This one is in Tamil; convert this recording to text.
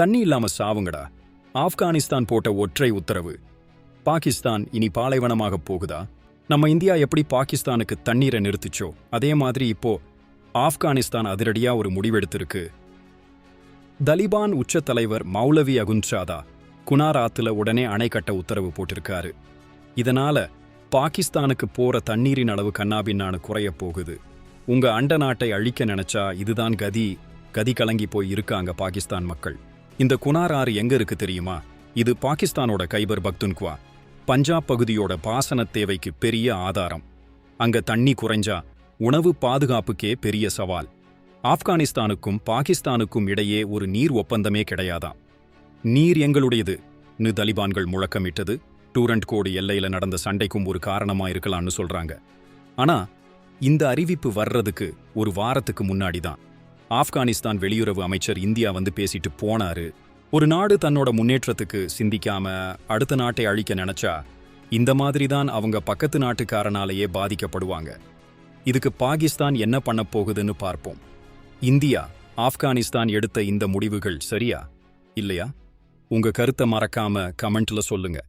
தண்ணி இல்லாம சாவுங்கடா. ஆப்கானிஸ்தான் போட்ட ஒற்றை உத்தரவு. பாகிஸ்தான் இனி பாலைவனமாக போகுதா? நம்ம இந்தியா எப்படி பாகிஸ்தானுக்கு தண்ணீரை நிறுத்துச்சோ? அதே மாதிரி இப்போ ஆப்கானிஸ்தான் அதிரடியா ஒரு முடிவெடுத்திருக்கு. தலிபான் உச்ச தலைவர் மௌலவி அகுன்ஷாதா குனாராத்துல உடனே அணை கட்ட உத்தரவு போட்டிருக்காரு. இதனால பாகிஸ்தானுக்கு போற தண்ணீரின் அளவு கண்ணாபின்னானு குறையப் போகுது. உங்க அண்ட நாட்டை அழிக்க நினைச்சா இதுதான் கதி. கதி கலங்கி போய் இருக்காங்க பாகிஸ்தான் மக்கள். இந்த குனார் ஆறு எங்க இருக்கு தெரியுமா? இது பாகிஸ்தானோட கைபர் பக்துன்குவா பஞ்சாப் பகுதியோட பாசன தேவைக்கு பெரிய ஆதாரம். அங்க தண்ணி குறைஞ்சா உணவு பாதுகாப்புக்கே பெரிய சவால். ஆப்கானிஸ்தானுக்கும் பாகிஸ்தானுக்கும் இடையே ஒரு நீர் ஒப்பந்தமே கிடையாதாம். நீர் எங்களுடையது. நு தலிபான்கள் முழக்கமிட்டது. டூரண்ட் கோடு எல்லையில நடந்த சண்டைக்கும் ஒரு காரணமா இருக்கலாம்னு சொல்றாங்க. ஆனா இந்த அறிவிப்பு வர்றதுக்கு ஒரு வாரத்துக்கு முன்னாடி தான் ஆப்கானிஸ்தான் வெளியுறவு அமைச்சர் இந்தியா வந்து பேசிட்டு போனாரு. ஒரு நாடு தன்னோட முன்னேற்றத்துக்கு சிந்திக்காம அடுத்த நாட்டை அழிக்க நினைச்சா இந்த மாதிரி தான் அவங்க பக்கத்து நாட்டுக்காரனாலேயே பாதிக்கப்படுவாங்க. இதுக்கு பாகிஸ்தான் என்ன பண்ண போகுதுன்னு பார்ப்போம். இந்தியா ஆப்கானிஸ்தான் எடுத்த இந்த முடிவுகள் சரியா? இல்லையா? உங்க கருத்தை மறக்காம கமெண்ட்ல சொல்லுங்க.